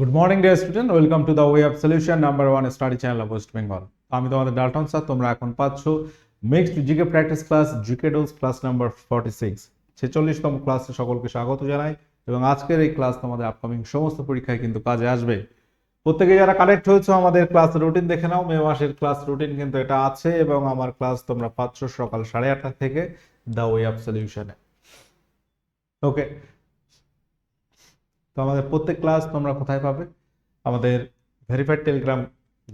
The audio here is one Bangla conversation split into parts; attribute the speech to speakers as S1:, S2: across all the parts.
S1: Good morning dear student welcome to the way of solution number one study channel of West Bengal আমি তোমাদের ডালটন স্যার তোমরা এখন পাচ্ছ mixed GK practice class GK dose class number forty six ছেচল্লিশতম ক্লাসে সকলকে স্বাগত জানাই এবং আজকের এই ক্লাস তোমাদের আপকামিং সমস্ত পরীক্ষায় কিন্তু কাজে আসবে। প্রত্যেকে যারা কানেক্ট হয়েছে আমাদের ক্লাস রুটিন দেখে নাও। মে মাসের ক্লাস রুটিন কিন্তু এটা আছে এবং আমার ক্লাস তোমরা পাচ্ছ সকাল সাড়ে আটটা থেকে দ্য ওয়ে অফ সলিউশনে ওকে তো আমাদের প্রত্যেক ক্লাস তোমরা কোথায় পাবে? আমাদের ভেরিফাইড টেলিগ্রাম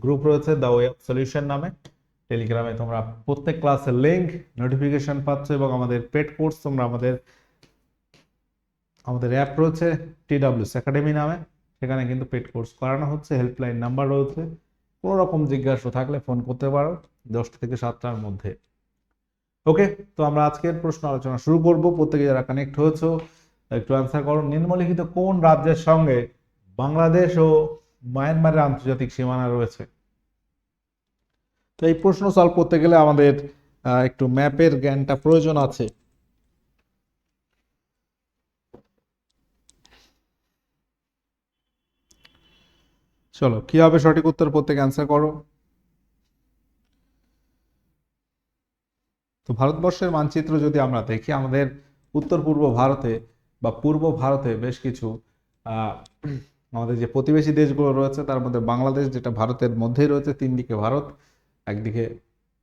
S1: গ্রুপ রয়েছে দ্য ওয়ে সলিউশন নামে। টেলিগ্রামে তোমরা প্রত্যেক ক্লাসের লিঙ্ক নোটিফিকেশন পাচ্ছ এবং আমাদের পেড কোর্স তোমরা আমাদের আমাদের অ্যাপ রয়েছে টিডাব্লিউস একাডেমি নামে। সেখানে কিন্তু পেড কোর্স করানো হচ্ছে হেল্পলাইন নাম্বার রয়েছে। কোনো রকম জিজ্ঞাসা থাকলে ফোন করতে পারো, দশটা থেকে সাতটার মধ্যে। ওকে তো আমরা আজকের প্রশ্ন আলোচনা শুরু করব। প্রত্যেকে যারা কানেক্ট হয়েছো একটু অ্যান্সার করো। নিম্নলিখিত কোন রাজ্যের সঙ্গে বাংলাদেশ ও মায়ানমারের আন্তর্জাতিক সীমানা রয়েছে? তো এই প্রশ্ন সলভ করতে গেলে আমাদের একটু ম্যাপের জ্ঞানটা প্রয়োজন আছে। চলো, কি হবে সঠিক উত্তর প্রত্যেক অ্যান্সার করো। তো ভারতবর্ষের মানচিত্র যদি আমরা দেখি, আমাদের উত্তর পূর্ব ভারতে বা পূর্ব ভারতে বেশ কিছু আমাদের যে প্রতিবেশী দেশগুলো রয়েছে, তার মধ্যে বাংলাদেশ যেটা ভারতের মধ্যেই রয়েছে, তিন দিকে ভারত, একদিকে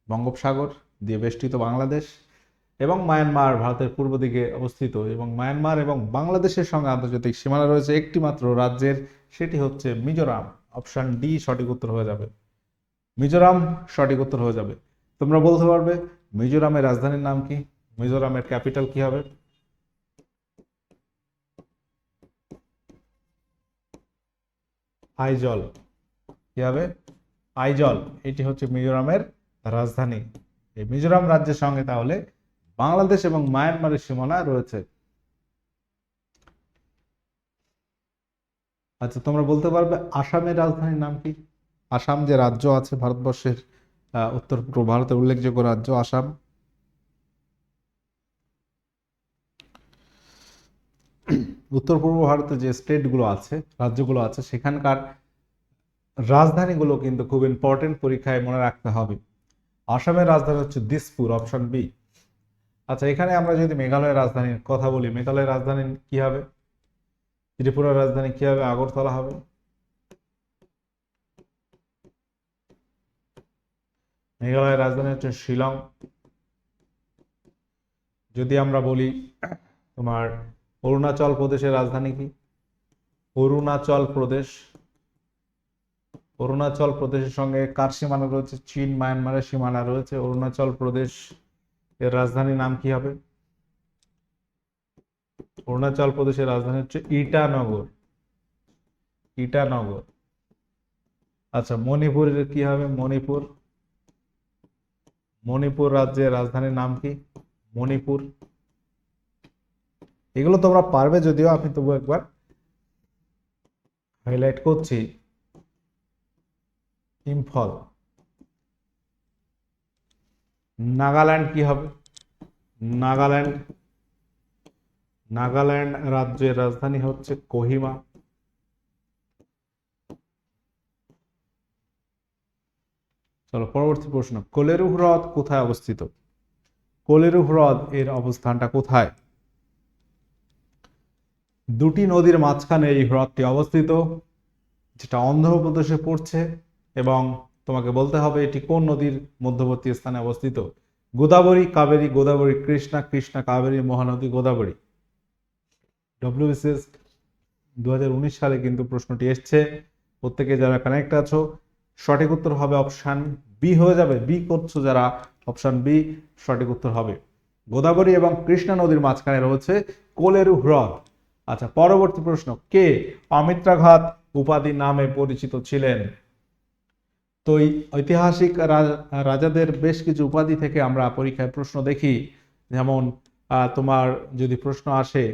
S1: বঙ্গোপসাগর দিয়ে বেষ্টিত বাংলাদেশ এবং মায়ানমার ভারতের পূর্ব দিকে অবস্থিত এবং মায়ানমার এবং বাংলাদেশের সঙ্গে আন্তর্জাতিক সীমানা রয়েছে একটি মাত্র রাজ্যের, সেটি হচ্ছে মিজোরাম। অপশান ডি, সঠিক উত্তর হয়ে যাবে। মিজোরাম সঠিক উত্তর হয়ে যাবে। তোমরা বলতে পারবে, মিজোরামের রাজধানীর নাম কি? মিজোরামের ক্যাপিটাল কি হবে? আইজল কি হবে? আইজল এটি হচ্ছে মিজোরামের রাজধানী। এই মিজোরাম রাজ্যের সঙ্গে তাহলে বাংলাদেশ এবং মায়ানমারের সীমানা রয়েছে। আচ্ছা তোমরা বলতে পারবে আসামের রাজধানীর নাম কি? আসাম যে রাজ্য আছে, ভারতবর্ষের উত্তর পূর্ব ভারতের উল্লেখযোগ্য রাজ্য আসাম। উত্তর পূর্ব ভারতে যে স্টেটগুলো আছে, রাজ্যগুলো আছে, সেখানকার রাজধানীগুলো কিন্তু খুব ইম্পর্টেন্ট পরীক্ষায় মনে রাখতে হবে। আসামের রাজধানী হচ্ছে দিসপুর অপশন বি আচ্ছা এখানে আমরা যদি মেঘালয়ের রাজধানীর কথা বলি, মেঘালয়ের রাজধানী কি হবে? ত্রিপুরার রাজধানী কি হবে? আগরতলা হবে। মেঘালয়ের রাজধানী হচ্ছে শিলং। যদি আমরা বলি তোমার অরুণাচল প্রদেশের রাজধানী কি? অরুণাচল প্রদেশ। অরুণাচল প্রদেশের সঙ্গে কার সীমানা রয়েছে? চীন, মায়ানমারের সীমানা রয়েছে। অরুণাচল প্রদেশ এর রাজধানীর নাম কি হবে? অরুণাচল প্রদেশের রাজধানী হচ্ছে ইটানগর। ইটানগর। আচ্ছা মণিপুরের কি হবে? মণিপুর। মণিপুর রাজ্যের রাজধানীর নাম কি? মণিপুর। এগুলো তোমরা পারবে যদিও, আমি তবু একবার হাইলাইট করছি। ইম্ফল নাগাল্যান্ড কি হবে? নাগাল্যান্ড নাগাল্যান্ড রাজ্যের রাজধানী হচ্ছে কোহিমা। চলো, পরবর্তী প্রশ্ন। কোলেরু হ্রদ কোথায় অবস্থিত? কোলেরু হ্রদ এর অবস্থানটা কোথায়? দুটি নদীর মাঝখানে এই হ্রদটি অবস্থিত, যেটা অন্ধ্রপ্রদেশে পড়ছে এবং তোমাকে বলতে হবে এটি কোন নদীর মধ্যবর্তী স্থানে অবস্থিত? গোদাবরী, কাবেরী, গোদাবরী, কৃষ্ণা কৃষ্ণা, কাবেরী, মহানদী, গোদাবরী। ডব্লিউবিসিএস দু সালে কিন্তু প্রশ্নটি এসছে, প্রত্যেকে যারা কানেক্ট আছো, সঠিক উত্তর হবে অপশান বি হয়ে যাবে। বি করছ যারা অপশান বি সঠিক উত্তর হবে। গোদাবরী এবং কৃষ্ণা নদীর মাঝখানে রয়েছে কোলেরু হ্রদ। আচ্ছা পরবর্তী প্রশ্ন, কে অমিত্রাঘাত উপাধি নামে পরিচিত ছিলেন? তো ঐতিহাসিক রাজাদের বেশ কিছু উপাধি থেকে আমরা পরীক্ষায় প্রশ্ন দেখি। যেমন তোমার যদি প্রশ্ন আসে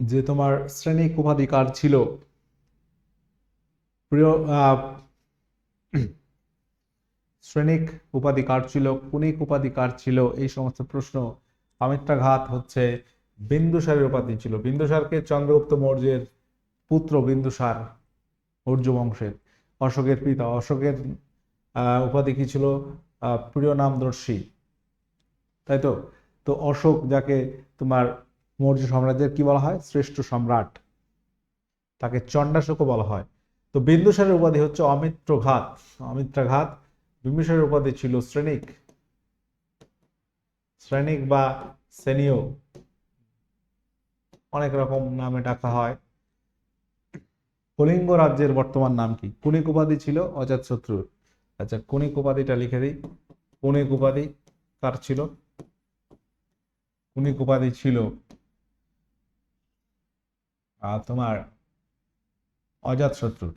S1: যে তোমার শ্রেণিক উপাধি কার ছিল? প্রিয় শ্রেণিক উপাধি কার ছিল? কুনিক উপাধি কার ছিল? এই সমস্ত প্রশ্ন। অমিত্রাঘাত হচ্ছে বিন্দুসারের উপাধি ছিল। বিন্দুসারকে চন্দ্রগুপ্ত মৌর্যের পুত্র বিন্দুসার অর্য বংশের। অশোকের পিতা, অশোকের উপাধি কি ছিল? প্রিয় নামদর্শী তাই তো? তো অশোক যাকে তোমার মৌর্য সাম্রাজ্যের কি বলা হয়? শ্রেষ্ঠ সম্রাট। তাকে চণ্ডাশোকও বলা হয়। তো বিন্দুসারের উপাধি হচ্ছে অমিত্রঘাত অমিত্রাঘাত বিম্বিসারের উপাধি ছিল শ্রেণিক। শ্রেণিক বা সেনিও অনেক রকম নামে ডাকা হয়। কলিঙ্গ রাজ্যের বর্তমান নাম কি? কুনিক উপাধি ছিল অজাতশত্রুর আচ্ছা কুনিক উপাধিটা লিখে দিই। কুনিক উপাধি কার ছিল? কুনিক উপাধি ছিল তোমার তোমার অজাতশত্রুর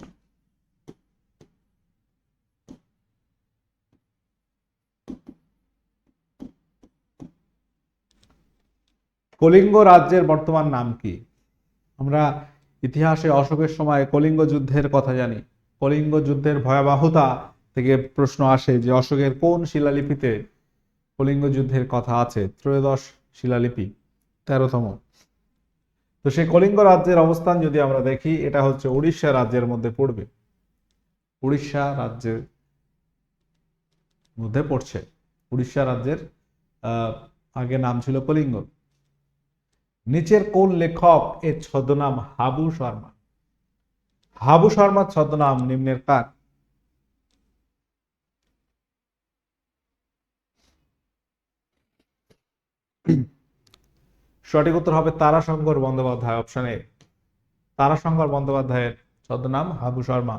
S1: কলিঙ্গ রাজ্যের বর্তমান নাম কি? আমরা ইতিহাসে অশোকের সময় কলিঙ্গ যুদ্ধের কথা জানি। কলিঙ্গ যুদ্ধের ভয়াবহতা থেকে প্রশ্ন আসে যে অশোকের কোন শিলালিপিতে কলিঙ্গ যুদ্ধের কথা আছে? ত্রয়োদশ শিলালিপি, তেরোতম। তো সেই কলিঙ্গ রাজ্যের অবস্থান যদি আমরা দেখি, এটা হচ্ছে উড়িষ্যা রাজ্যের মধ্যে পড়বে। উড়িষ্যা রাজ্যের মধ্যে পড়ছে। উড়িষ্যা রাজ্যের আগে নাম ছিল কলিঙ্গ। নিচের কোন লেখক এর ছদ্মনাম হাবু শর্মা? হাবু শর্মার ছদ্মনাম নিম্নের কার? সঠিক উত্তর হবে তারাশঙ্কর বন্দ্যোপাধ্যায় অপশন এ তারাশঙ্কর বন্দ্যোপাধ্যায়ের ছদ্মনাম হাবু শর্মা।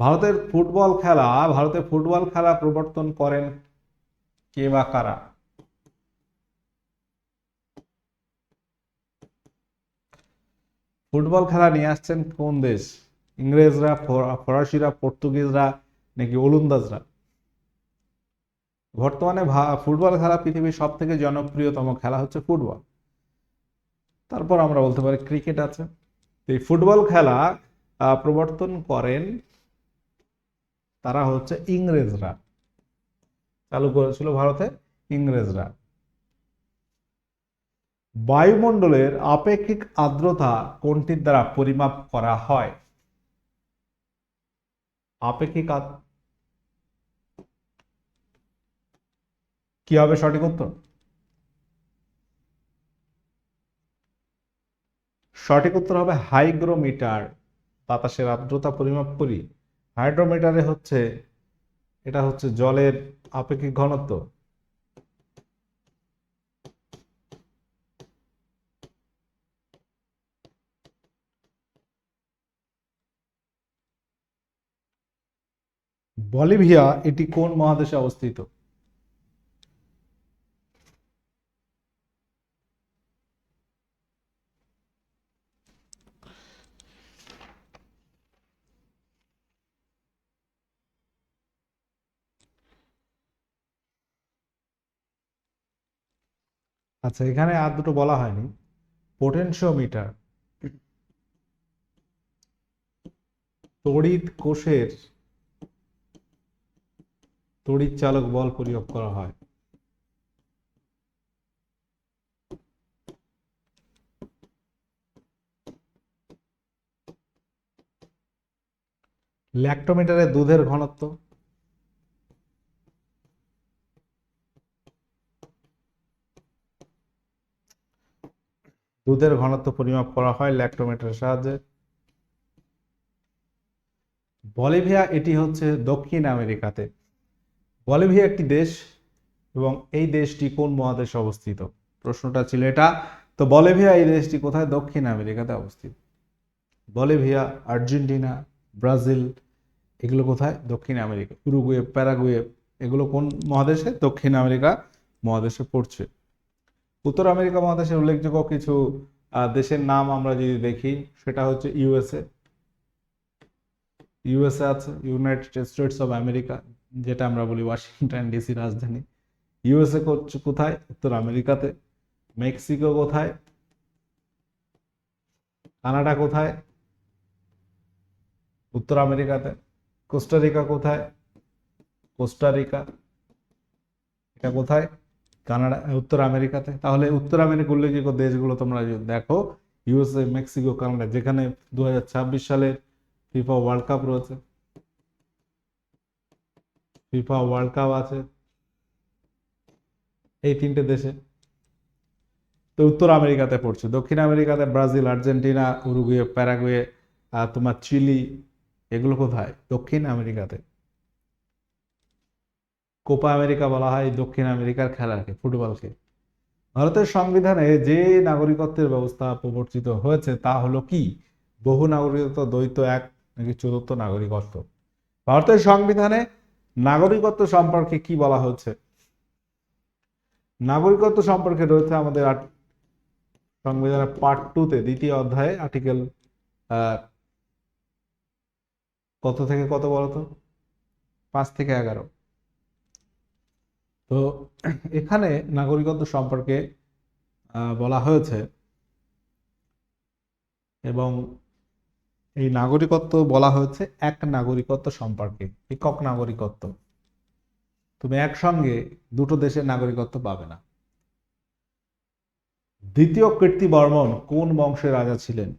S1: ভারতের ফুটবল খেলা, ভারতের ফুটবল খেলা প্রবর্তন করেন কে বা কারা? ফুটবল খেলা নিয়ে আসছেন কোন দেশ? ইংরেজরা, ফর- ফরাসিরা, পর্তুগিজরা নাকি ওলন্দাজরা? বর্তমানে ফুটবল খেলা পৃথিবীর সব থেকে জনপ্রিয়তম খেলা হচ্ছে ফুটবল। তারপর আমরা বলতে পারি ক্রিকেট আছে। এই ফুটবল খেলা প্রবর্তন করেন তারা হচ্ছে ইংরেজরা। চালু করেছিল ভারতে ইংরেজরা। বায়ুমণ্ডলের আপেক্ষিক আর্দ্রতা কোনটির দ্বারা পরিমাপ করা হয়? আপেক্ষিক কি হবে সঠিক উত্তর? সঠিক উত্তর হবে হাইগ্রোমিটার। বাতাসের আর্দ্রতা পরিমাপ করি। হাইড্রোমিটারে হচ্ছে, এটা হচ্ছে জলের আপেক্ষিক ঘনত্ব। বলিভিয়া এটি কোন মহাদেশে অবস্থিত? আচ্ছা এখানে আর দুটো বলা হয়নি। পোটেনশিওমিটার তড়িৎ কোষের তড়িৎ চালক বল প্রয়োগ করা হয়। ল্যাক্টোমিটারে দুধের ঘনত্ব। দুধের ঘনত্ব পরিমাপ করা হয় ল্যাক্টোমিটারের সাহায্যে। বলিভিয়া এটি হচ্ছে দক্ষিণ আমেরিকাতে। বলিভিয়া একটি দেশ এবং এই দেশটি কোন মহাদেশে অবস্থিত? প্রশ্নটা ছিল এটা। তো বলিভিয়া এই দেশটি কোথায়? দক্ষিণ আমেরিকাতে অবস্থিত। বলিভিয়া, আর্জেন্টিনা, ব্রাজিল, এগুলো কোথায়? দক্ষিণ আমেরিকা। উরুগুয়ে, প্যারাগুয়ে, এগুলো কোন মহাদেশে? দক্ষিণ আমেরিকা মহাদেশে পড়ছে। উত্তর আমেরিকা মহাদেশের উল্লেখযোগ্য কিছু দেশের নাম আমরা যদি দেখি, সেটা হচ্ছে ইউএসএ ইউএসএ আছে, ইউনাইটেড স্টেটস অফ আমেরিকা। যেটা আমরা বলি ওয়াশিংটন ডিসি রাজধানী। ইউএসএ কোথায়? উত্তর আমেরিকাতে। মেক্সিকো কোথায়? কানাডা কোথায়? উত্তর আমেরিকাতে। কোস্টারিকা কোথায়? কোস্টারিকা। এটা কোথায়? কানাডা, উত্তর আমেরিকাতে। তাহলে উত্তর আমেরিকা উল্লেখযোগ্য দেশগুলো তোমরা দেখো, ইউএসএ, মেক্সিকো, কানাডা, যেখানে দু সালে ফিফা ওয়ার্ল্ড কাপ রয়েছে। ফিফা ওয়ার্ল্ড কাপ আছে এই তিনটে দেশে। তো উত্তর আমেরিকাতে পড়ছে, দক্ষিণ আমেরিকাতে ব্রাজিল, আর্জেন্টিনা, উরুগুয়ে, প্যারাগুয়ে তোমার চিলি, এগুলো কোথায়? দক্ষিণ আমেরিকাতে। কোপা আমেরিকা বলা হয় দক্ষিণ আমেরিকার খেলাকে, ফুটবলকে। ভারতের সংবিধানে যে নাগরিকত্বের ব্যবস্থা প্রবর্তিত হয়েছে তা হলো কি? বহু নাগরিকত্ব, দ্বৈত এক নাকি চতুর্থ নাগরিকত্ব। ভারতের সংবিধানে নাগরিকত্ব সম্পর্কে কি বলা হচ্ছে? নাগরিকত্ব সম্পর্কে রয়েছে আমাদের সংবিধানের পার্ট টুতে দ্বিতীয় অধ্যায়ে আর্টিকেল কত থেকে কত বলতো পাঁচ থেকে এগারো। তো এখানে নাগরিকত্ব সম্পর্কে বলা হয়েছে এবং এই নাগরিকত্ব বলা হয়েছে এক নাগরিকত্ব সম্পর্কে, একক নাগরিকত্ব। তুমি একসঙ্গে দুটো দেশের নাগরিকত্ব পাবে না। দ্বিতীয় কীর্তি বর্মন কোন বংশের রাজা ছিলেন?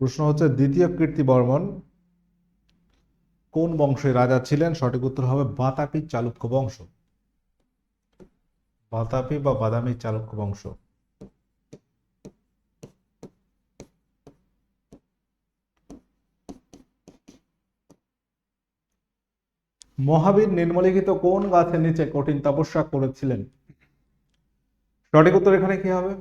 S1: প্রশ্ন হচ্ছে, দ্বিতীয় কীর্তি বর্মন কোন বংশের রাজা ছিলেন? সঠিক উত্তর হবে বাতাপি চালুক্য বংশ। বাতাপি বা বাদামি চালুক্য বংশ। মহাবীর নিম্নলিখিত কোন গাছের নিচে কঠিন তপস্যা করেছিলেন? সঠিক উত্তর এখানে কি হবে?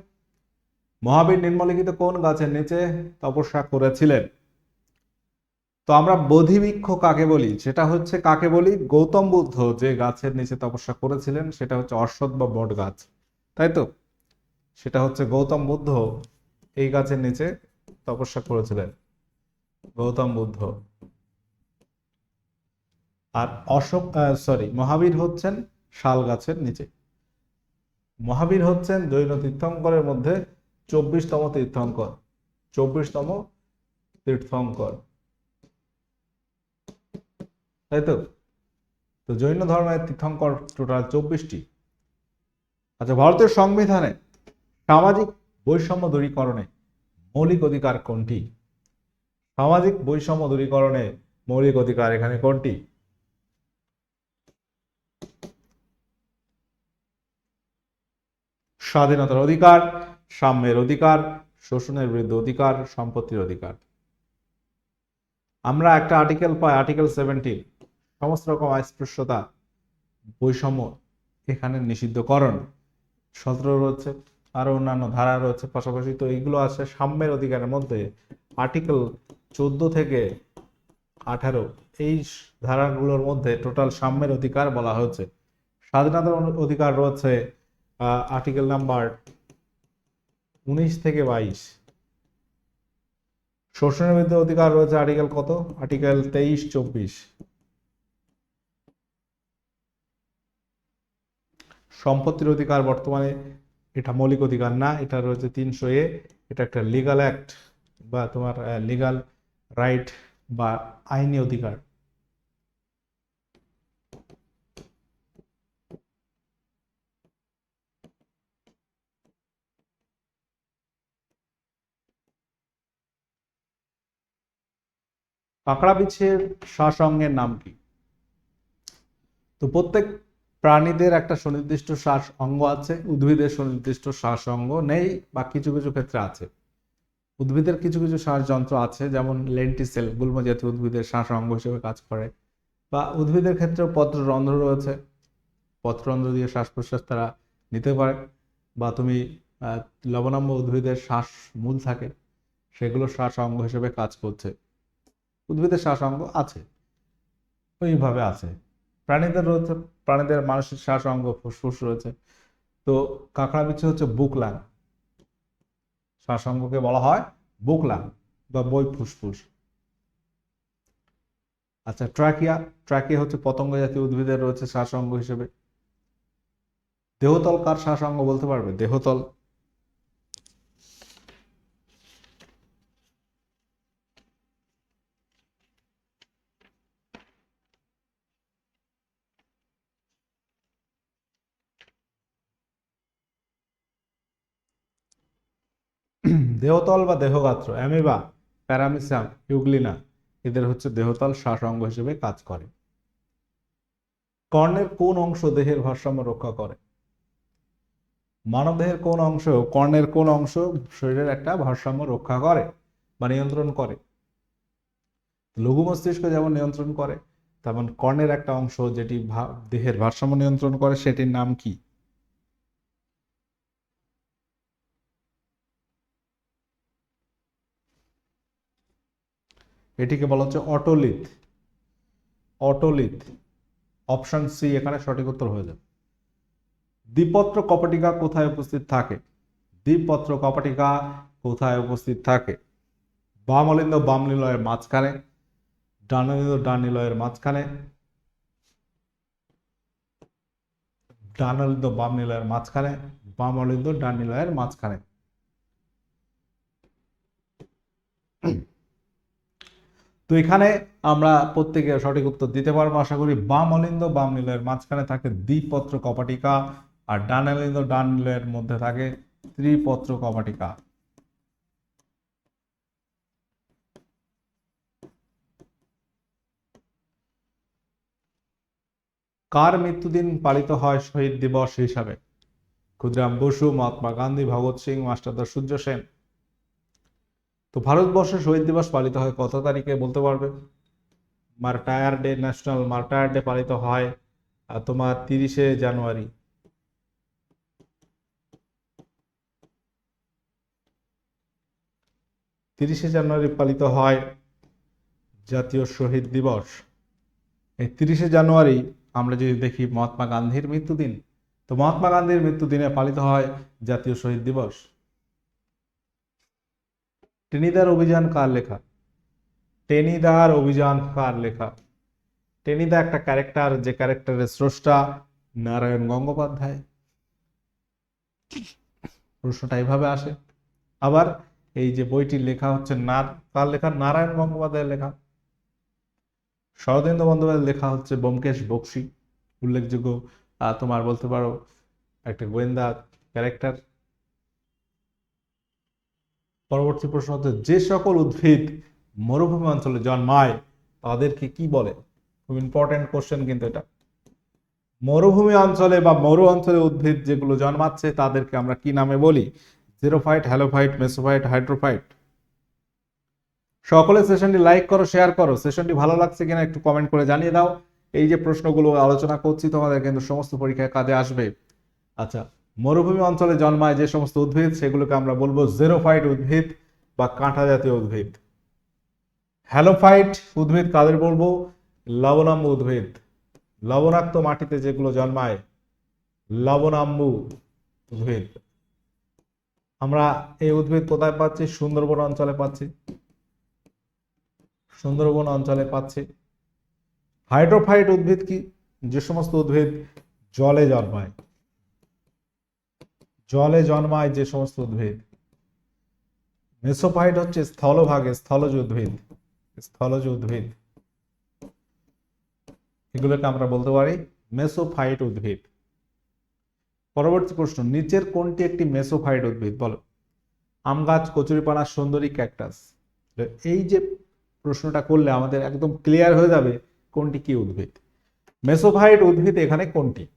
S1: মহাবীর নিম্নলিখিত কোন গাছের নিচে তপস্যা করেছিলেন? তো আমরা বোধিবৃক্ষ কাকে বলি? সেটা হচ্ছে কাকে বলি? গৌতম বুদ্ধ যে গাছের নিচে তপস্যা করেছিলেন, সেটা হচ্ছে অশ্বত্থ বা বট গাছ। তাই তো? সেটা হচ্ছে গৌতম বুদ্ধ এই গাছের নিচে তপস্যা করেছিলেন। গৌতম বুদ্ধ। আর অশোক সরি মহাবীর হচ্ছেন শাল গাছের নিচে। মহাবীর হচ্ছেন জৈন তীর্থঙ্করের মধ্যে চব্বিশতম তীর্থঙ্কর। চব্বিশতম তীর্থঙ্কর। তাই তো? তো জৈন ধর্মের তীর্থঙ্কর টোটাল চব্বিশটি। আচ্ছা ভারতের সংবিধানে সামাজিক বৈষম্য দূরীকরণে মৌলিক অধিকার কোনটি? সামাজিক বৈষম্য দূরীকরণে মৌলিক অধিকার এখানে কোনটি? স্বাধীনতার অধিকার সাম্যের অধিকার, শোষণের বিরুদ্ধে অধিকার, সম্পত্তির অধিকার। আমরা একটা আর্টিকেল পাই আর্টিকেল সেভেন্টিন সমস্ত রকম অস্পৃশ্যতা, বৈষম্য এখানে নিষিদ্ধকরণ। সতেরো রয়েছে, আরও অন্যান্য ধারা রয়েছে, পাশাপাশি তো এইগুলো আছে সাম্যের অধিকারের মধ্যে। আর্টিকেল চোদ্দ থেকে আঠারো, এই ধারাগুলোর মধ্যে টোটাল সাম্যের অধিকার বলা হয়েছে। স্বাধীনতার অধিকার রয়েছে আর্টিকেল নাম্বার উনিশ থেকে বাইশ। শোষণের বিরুদ্ধে অধিকার রয়েছে আর্টিকেল কত? আর্টিকেল তেইশ, চব্বিশ। সম্পত্তির অধিকার বর্তমানে এটা মৌলিক অধিকার না, এটা রয়েছে তিনশো এ। এটা একটা লিগাল অ্যাক্ট বা তোমার লিগাল রাইট বা আইনি অধিকার। কাঁকড়া বিছের শ্বাসঙ্গের নাম কি? তো প্রত্যেক প্রাণীদের একটা সুনির্দিষ্ট শ্বাস অঙ্গ আছে, উদ্ভিদের সুনির্দিষ্ট শ্বাস অঙ্গ নেই বা কিছু কিছু ক্ষেত্রে আছে। উদ্ভিদের কিছু কিছু শ্বাস যন্ত্র আছে, যেমন লেন্টিসেল গুল্ম জাতীয় উদ্ভিদের শ্বাস অঙ্গ হিসেবে কাজ করে। বা উদ্ভিদের ক্ষেত্রেও পত্ররন্ধ্র রয়েছে। পত্ররন্ধ্র দিয়ে শ্বাস প্রশ্বাস তারা নিতে পারে। বা তুমি লবণাম্ব উদ্ভিদের শ্বাস মূল থাকে, সেগুলো শ্বাস অঙ্গ হিসেবে কাজ করছে। উদ্ভিদের শ্বাস অঙ্গ আছে। ওইভাবে আছে। প্রাণীদের রয়েছে, প্রাণীদের মানুষের শ্বাস অঙ্গ ফুসফুস রয়েছে। তো কাঁকড়া বিচ্ছে হচ্ছে বুক বুকলাং। শ্বাসাঙ্গকে বলা হয় বুকলা বা বই ফুসফুস। আচ্ছা ট্রাকিয়া ট্রাকিয়া হচ্ছে পতঙ্গ জাতীয় উদ্ভিদের রয়েছে শ্বাসাঙ্গ হিসেবে। দেহতল কার শ্বাসাঙ্গ বলতে পারবে? দেহতল। দেহতল বা দেহগাত্র অ্যামিবা প্যারামিসাম, ইউগ্লিনা, এদের হচ্ছে দেহতল শ্বাসাঙ্গ হিসেবে কাজ করে। কর্ণের কোন অংশ দেহের ভারসাম্য রক্ষা করে? মানবদেহের কোন অংশ, কর্ণের কোন অংশ শরীরের একটা ভারসাম্য রক্ষা করে বা নিয়ন্ত্রণ করে? লঘু মস্তিষ্ক যেমন নিয়ন্ত্রণ করে, তেমন কর্ণের একটা অংশ যেটি দেহের ভারসাম্য নিয়ন্ত্রণ করে, সেটির নাম কি? এটিকে বলা হচ্ছে অটোলিথ। অটোলিথ, অপশন সি এখানে সঠিক উত্তর হয়ে যাবে। দ্বিপত্র কপাটিকা কোথায় উপস্থিত থাকে? দ্বিপত্র কপাটিকা কোথায় উপস্থিত থাকে? বামলিন্দ বাম নিলয়ের মাঝখানে ডানলিন্দ ডান নিলয়ের মাঝখানে ডানলিন্দ বাম নিলয়ের মাঝখানে বামলিন্দ ডান নিলয়ের মাঝখানে। তো এখানে আমরা প্রত্যেকে সঠিক উত্তর দিতে পারব। আশা করি বাম অলিন্দ, বাম নিলয়ের মাঝখানে থাকে দ্বিপত্র কপাটিকা আর ডান অলিন্দ ডান নিলয়ের মধ্যে থাকে ত্রিপত্র কপাটিকা। কার মৃত্যুদিন পালিত হয় শহীদ দিবস হিসাবে? ক্ষুদিরাম বসু, মহাত্মা গান্ধী, ভগৎ সিং, মাস্টারদা সূর্য সেন। তো ভারতবর্ষে শহীদ দিবস পালিত হয় কত তারিখে বলতে পারবে? Martyr day, national martyr day পালিত হয় তোমার তিরিশে জানুয়ারি। তিরিশে জানুয়ারি পালিত হয় জাতীয় শহীদ দিবস। এই তিরিশে জানুয়ারি আমরা যদি দেখি মহাত্মা গান্ধীর মৃত্যুদিন, তো মহাত্মা গান্ধীর মৃত্যুদিনে পালিত হয় জাতীয় শহীদ দিবস। টেনিদার অভিযান কার লেখা? টেনিদার অভিযান কার লেখা? টেনিদা একটা ক্যারেক্টার যে ক্যারেক্টারের স্রষ্টা নারায়ণ গঙ্গোপাধ্যায়। প্রশ্নটা এইভাবে আসে। আবার এই যে বইটির লেখা হচ্ছে নার, কার লেখা? নারায়ণ গঙ্গোপাধ্যায়ের লেখা। শরদেন্দ্র বন্দ্যোপাধ্যায়ের লেখা হচ্ছে ব্যোমকেশ বক্সী। উল্লেখযোগ্য তোমার বলতে পারো, একটা গোয়েন্দা ক্যারেক্টার পরবর্তী প্রশ্ন হচ্ছে, যে সকল উদ্ভিদ মরুভূমি অঞ্চলে জন্মায়, তাদেরকে কি বলে? খুব ইম্পর্টেন্ট কোশ্চেন কিন্তু এটা। মরুভূমি অঞ্চলে বা মরু অঞ্চলে উদ্ভিদ যেগুলো জন্মাচ্ছে, তাদেরকে আমরা কি নামে বলি? জিরোফাইট হ্যালোফাইট মেসোফাইট হাইড্রোফাইট সকলে সেশনটি লাইক করো শেয়ার করো। সেশনটি ভালো লাগছে কিনা একটু কমেন্ট করে জানিয়ে দাও। এই যে প্রশ্নগুলো আলোচনা করছি, তোমাদের কিন্তু সমস্ত পরীক্ষায় কাজে আসবে। আচ্ছা মরুভূমি অঞ্চলে জন্মায় যে সমস্ত উদ্ভিদ, সেগুলোকে আমরা বলব জেরোফাইট উদ্ভিদ বা কাঁটা জাতীয় উদ্ভিদ। হ্যালোফাইট উদ্ভিদ কাদের বলব? লবণাম্ব উদ্ভিদ। লবণাক্ত মাটিতে যেগুলো জন্মায়, লবণাম্ব উদ্ভিদ। আমরা এই উদ্ভিদ কোথায় পাচ্ছি? সুন্দরবন অঞ্চলে পাচ্ছি। সুন্দরবন অঞ্চলে পাচ্ছি। হাইড্রোফাইট উদ্ভিদ কি? যে সমস্ত উদ্ভিদ জলে জন্মায়। জলে জন্মায় যে সমস্ত উদ্ভিদ। মেসোফাইট হচ্ছে স্থলভাগে স্থলজ উদ্ভিদ। স্থলজ উদ্ভিদ। এগুলোকে আমরা বলতে পারি মেসোফাইট উদ্ভিদ। পরবর্তী প্রশ্ন, নিচের কোনটি একটি মেসোফাইট উদ্ভিদ? বলো। আম গাছ, কচুরিপানা, সুন্দরী, ক্যাকটাস। এই যে প্রশ্নটা করলে আমাদের একদম ক্লিয়ার হয়ে যাবে কোনটি কি উদ্ভিদ। মেসোফাইট উদ্ভিদ এখানে কোনটি?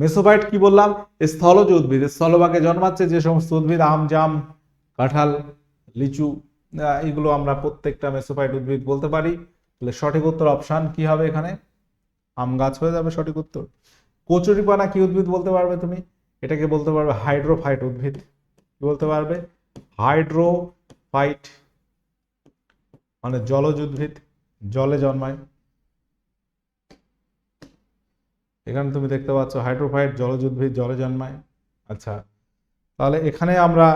S1: মেসোফাইট কি বললাম? স্থলজ উদ্ভিদ। স্থলভাগে জন্মাচ্ছে যে সমস্ত উদ্ভিদ, আম, জাম, কাঁঠাল, লিচু এগুলো আমরা প্রত্যেকটা মেসোফাইট উদ্ভিদ বলতে পারি। তাহলে সঠিক উত্তর অপশান কি হবে এখানে? আম গাছ হয়ে যাবে সঠিক উত্তর। কচুরিপানা কি উদ্ভিদ বলতে পারবে তুমি? এটাকে বলতে পারবে হাইড্রোফাইট উদ্ভিদ। কি বলতে পারবে? হাইড্রোফাইট মানে জলজ উদ্ভিদ। জলে জন্মায়। এখানে তুমি দেখতে পাচ্ছ হাইড্রোফাইট জলজ উদ্ভিদ জলে জন্মায়। আচ্ছা তাহলে এখানে আমরা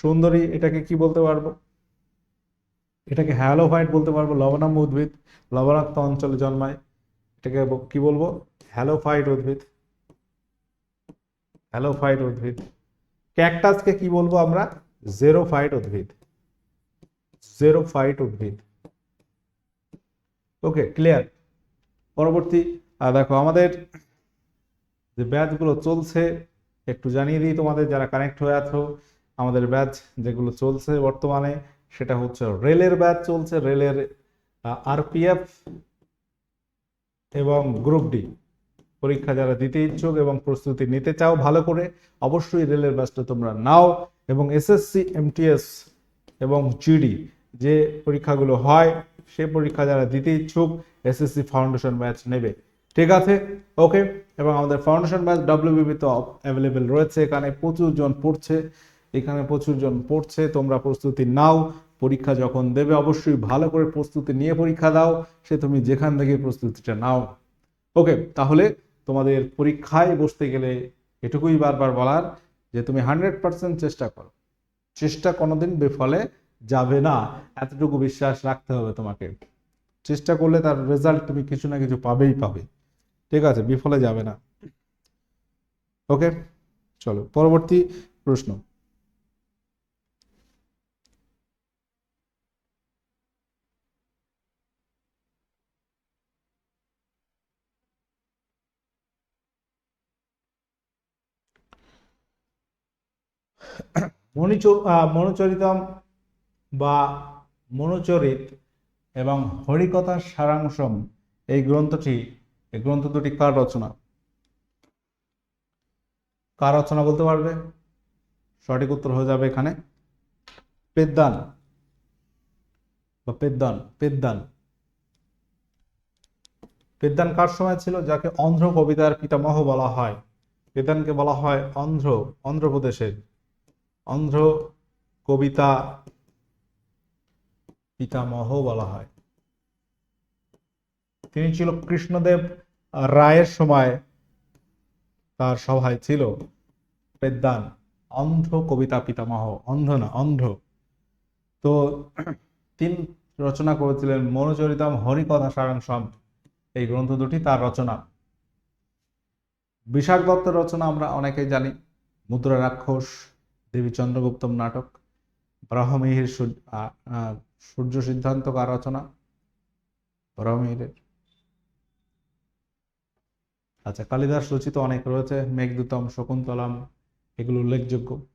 S1: সুন্দরী এটাকে কি বলতে পারব? এটাকে হ্যালোফাইট বলতে পারব লবণাম্য উদ্ভিদ, লবণাক্ত অঞ্চলে জন্মায়। এটাকে কি বলব? হ্যালোফাইট উদ্ভিদ। হ্যালোফাইট উদ্ভিদ। ক্যাকটাসকে কি বলব আমরা? জেরোফাইট উদ্ভিদ। জেরোফাইট উদ্ভিদ। Okay, clear? পরবর্তী আহ, দেখো আমাদের যে ব্যাচগুলো চলছে একটু জানিয়ে দিই তোমাদের যারা কানেক্ট হয়ে আছো আমাদের ব্যাচ যেগুলো চলছে বর্তমানে সেটা হচ্ছে রেলের ব্যাচ চলছে রেলের আরপিএফ এবং গ্রুপ ডি পরীক্ষা যারা দিতে ইচ্ছুক এবং প্রস্তুতি নিতে চাও ভালো করে অবশ্যই রেলের ব্যাচটা তোমরা নাও এবং এসএসসি এমটিএস এবং জিডি যে পরীক্ষাগুলো হয় সে পরীক্ষা যারা দিতে ইচ্ছুক এসএসসি ফাউন্ডেশন ব্যাচ নেবে। ঠিক আছে? ওকে এবং আমাদের ফাউন্ডেশন ব্যাচ ডাব্লিউবিবি তো অ্যাভেলেবেল রয়েছে। এখানে প্রচুর জন পড়ছে। এখানে প্রচুর জন পড়ছে। তোমরা প্রস্তুতি নাও। পরীক্ষা যখন দেবে, অবশ্যই ভালো করে প্রস্তুতি নিয়ে পরীক্ষা দাও। সে তুমি যেখান থেকে প্রস্তুতিটা নাও। ওকে তাহলে তোমাদের পরীক্ষায় বসতে গেলে এটুকুই বারবার বলার যে তুমি হান্ড্রেড পার্সেন্ট চেষ্টা করো। চেষ্টা কোনোদিন বিফলে যাবে না। এতটুকু বিশ্বাস রাখতে হবে তোমাকে। চেষ্টা করলে তার রেজাল্ট তুমি কিছু না কিছু পাবেই পাবে। ঠিক আছে, বিফলে যাবে না। ওকে, চলো, পরবর্তী প্রশ্ন। মণিচর মনুচরিতম বা মনুচরিত এবং হরিকথার সারাংশম এই গ্রন্থটি এই গ্রন্থ দুটি কার রচনা? কার রচনা বলতে পারবে? সঠিক উত্তর হয়ে যাবে এখানে। পেদ্দান। বা পেদ্দান পেদ্দান। পেদ্দান কার সময় ছিল? যাকে অন্ধ্র কবিতার পিতামহ বলা হয়। পেদ্দানকে বলা হয় অন্ধ্র অন্ধ্রপ্রদেশের অন্ধ্র কবিতা পিতামহ বলা হয়। তিনি ছিল কৃষ্ণদেব রায়ের সময় তার সভায় ছিল। পেদ্দান অন্ধ কবিতা পিতামহ অন্ধ না অন্ধ। তো তিনি রচনা করেছিলেন মনোচরিতম হরিকথা সারাংশম এই গ্রন্থ দুটি তার রচনা। বিশাখ দত্তের রচনা আমরা অনেকেই জানি। মুদ্রা রাক্ষস দেবী চন্দ্রগুপ্তম নাটক ব্রহ্মমিহির সূর্য- আ- আ, সূর্য সিদ্ধান্ত কার রচনা। ব্রহ্মমিহিরের। আচ্ছা কালিদাস রচিত অনেক রয়েছে, মেঘদূতম, শকুন্তলাম, এগুলো উল্লেখযোগ্য।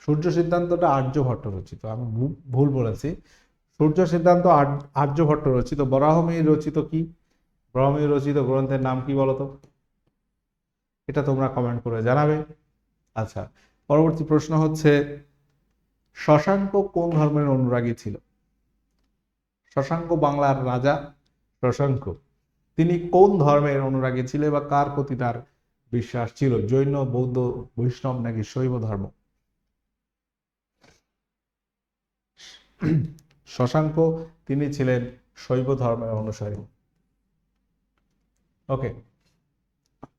S1: সূর্য সিদ্ধান্তটা আর্যভট্ট রচিত, আমি ভুল বলেছি। সূর্য সিদ্ধান্ত আর- আর্যভট্ট রচিত বরাহমিহির রচিত কি? ব্রহ্মমিহির রচিত গ্রন্থের নাম কি বলতো? এটা তোমরা কমেন্ট করে জানাবে। আচ্ছা পরবর্তী প্রশ্ন হচ্ছে, শশাঙ্ক কোন ধর্মের অনুরাগী ছিল? শশাঙ্ক বাংলার রাজা, শশাঙ্ক। তিনি কোন ধর্মের অনুরাগী ছিলেন বা কার প্রতি তার বিশ্বাস ছিল? জৈন, বৌদ্ধ, বৈষ্ণব নাকি শৈব ধর্ম? শশাঙ্ক, তিনি ছিলেন শৈব ধর্মের অনুসারী। ওকে।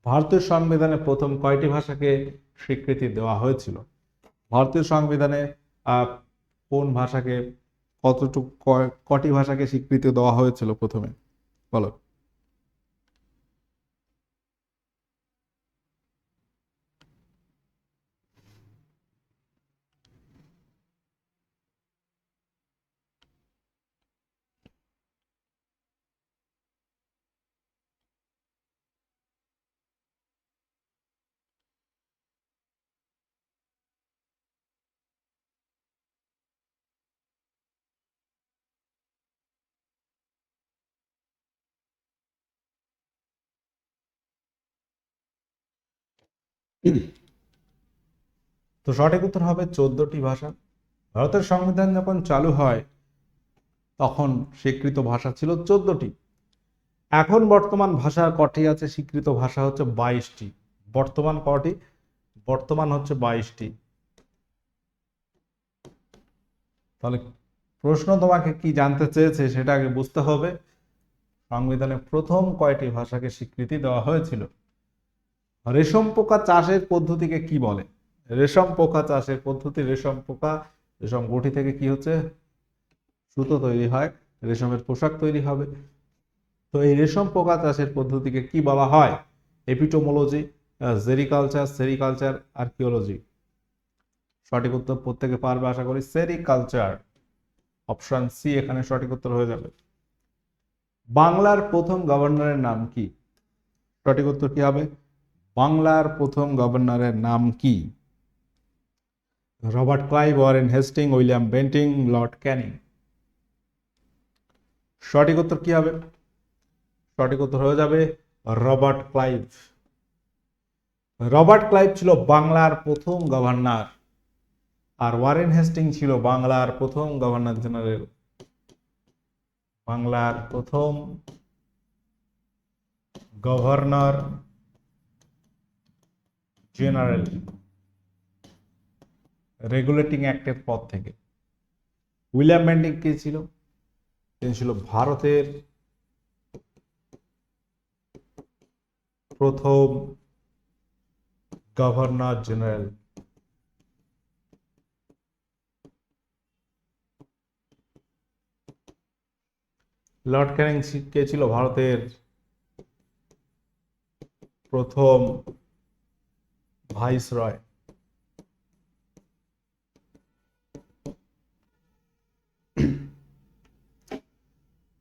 S1: ভারতীয় সংবিধানে প্রথম কয়টি ভাষাকে স্বীকৃতি দেওয়া হয়েছিল? ভারতীয় সংবিধানে কোন ভাষাকে, কতটুকু কটি ভাষাকে স্বীকৃতি দেওয়া হয়েছিল প্রথমে? বলো। তো সঠিক উত্তর হবে চোদ্দটি ভাষা। ভারতের সংবিধান যখন চালু হয়, তখন স্বীকৃত ভাষা ছিল চোদ্দটি। এখন বর্তমান ভাষা কটি আছে? স্বীকৃত ভাষা হচ্ছে বাইশটি। বর্তমান কটি? বর্তমান হচ্ছে বাইশটি। তাহলে প্রশ্ন তোমাকে কি জানতে চেয়েছে সেটা আগে বুঝতে হবে। সংবিধানে প্রথম কয়টি ভাষাকে স্বীকৃতি দেওয়া হয়েছিল? রেশম পোকা চাষের পদ্ধতিকে কি বলে? রেশম পোকা চাষের পদ্ধতি, রেশম পোকা, রেশম গুটি থেকে কি হচ্ছে? সুতো তৈরি হয়, রেশমের পোশাক তৈরি হবে। তো এই রেশম পোকা চাষের পদ্ধতিকে কি বলা হয়? এপিটোমোলজি জেরিকালচার সেরিকালচার, আর্কিওলজি। সঠিক উত্তর প্রত্যেকে পারবে, আশা করি। সেরিকালচার, অপশন সি, এখানে সঠিক উত্তর হয়ে যাবে। বাংলার প্রথম গভর্নরের নাম কি? সঠিক উত্তর কি হবে? বাংলার প্রথম গভর্নরের নাম কি? Robert Clive, Warren Hastings, William Bentinck, Lord Canning. সঠিক উত্তর কি হবে? সঠিক উত্তর হয়ে যাবে রবার্ট ক্লাইভ। রবার্ট ক্লাইভ ছিল বাংলার প্রথম গভর্নর আর ওয়ারেন হেস্টিং ছিল বাংলার প্রথম গভর্নর জেনারেল। বাংলার প্রথম গভর্নর জেনারেল রেগুলেটিং অ্যাক্টের পর থেকে। উইলিয়াম বেন্টিং কে ছিল? তিনি ছিল ভারতের প্রথম গভর্নর জেনারেল লর্ড ক্যানিং কে ছিল ভারতের প্রথম ভাইস রয়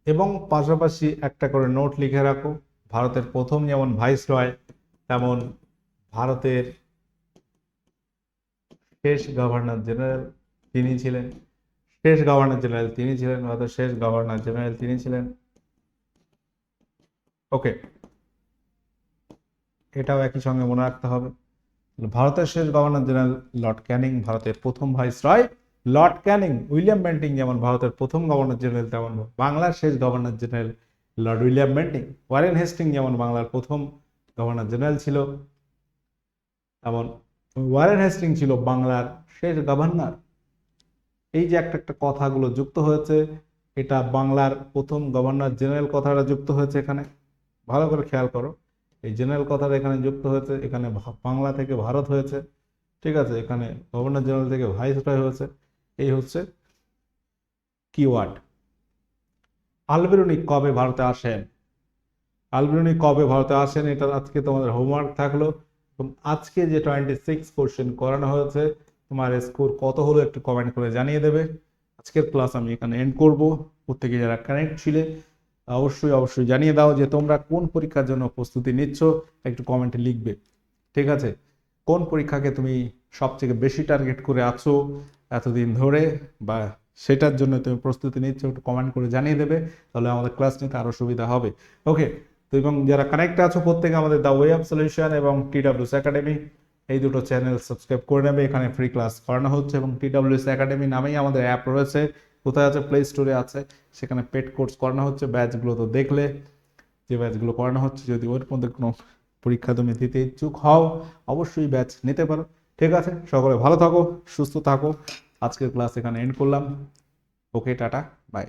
S1: এবং পাশাপাশি একটা করে নোট লিখে রাখো, ভারতের প্রথম যেমন ভাইস রয় তেমন ভারতের শেষ গভর্নর জেনারেল তিনি ছিলেন। শেষ গভর্নর জেনারেল তিনি ছিলেন, ভারতের শেষ গভর্নর জেনারেল তিনি ছিলেন। ওকে এটাও একই সঙ্গে মনে রাখতে হবে। ভারতের শেষ গভর্নর জেনারেল লর্ড ক্যানিং, ভারতের প্রথম viceroy Lord Canning, William Bentinck যেমন ভারতের প্রথম গভর্নর জেনারেল, তেমন বাংলার শেষ governor general Lord William Bentinck. Warren Hastings যেমন বাংলার প্রথম গভর্নর জেনারেল ছিল, তেমন ওয়ারেন হেস্টিং ছিল বাংলার শেষ গভর্নর। এই যে একটা একটা কথাগুলো যুক্ত হয়েছে, এটা বাংলার প্রথম গভর্নর জেনারেল কথাটা যুক্ত হয়েছে এখানে। ভালো করে খেয়াল করো। এই জেনারেল কথাটা এখানে যুক্ত হয়েছে, এখানে বাংলা থেকে ভারত হয়েছে, ঠিক আছে? এখানে গভর্নর জেনারেল থেকে ভাইস রয় হয়েছে। এই হচ্ছে কিওয়ার্ড আলবেরুনি কবে ভারতে আসেন? আলবেরুনি কবে ভারতে আসেন? এটা আজকে তোমাদের হোমওয়ার্ক থাকল। এবং আজকে যে টোয়েন্টি সিক্স কোশ্চেন করানো হয়েছে, তোমার স্কোর কত হলো একটু কমেন্ট করে জানিয়ে দেবে। আজকের ক্লাস আমি এখানে এন্ড করব। প্রত্যেকে যারা কানেক্ট ছিলে অবশ্যই অবশ্যই। জানিয়ে দাও যে তোমরা কোন পরীক্ষার জন্য প্রস্তুতি নিচ্ছ, একটু কমেন্টে লিখবে। ঠিক আছে? কোন পরীক্ষাকে তুমি সবথেকে বেশি টার্গেট করে আছো এতদিন ধরে বা সেটার জন্য তুমি প্রস্তুতি নিচ্ছ, একটু কমেন্ট করে জানিয়ে দেবে, তাহলে আমাদের ক্লাস নিতে আরও সুবিধা হবে। ওকে তো এবং যারা কানেক্ট আছো, প্রত্যেকে আমাদের দ্য ওয়ে অফ সলিউশন এবং টিডাব্লিউস একাডেমি এই দুটো চ্যানেল সাবস্ক্রাইব করে নেবে। এখানে ফ্রি ক্লাস করানো হচ্ছে এবং টিডাব্লিউএস একাডেমি নামেই আমাদের অ্যাপ রয়েছে। কোথায় আছে? প্লে স্টোরে আছে। সেখানে পেড কোর্স করানো হচ্ছে। ব্যাচগুলো তো দেখলে, যে ব্যাচগুলো করানো হচ্ছে, যদি ওর মধ্যে কোনো পরীক্ষা তুমি দিতে ইচ্ছুক হও, অবশ্যই ব্যাচ নিতে পারো। ঠিক আছে? সকলে ভালো থাকো, সুস্থ থাকো। আজকের ক্লাস এখানে এন্ড করলাম। ওকে টাটা বাই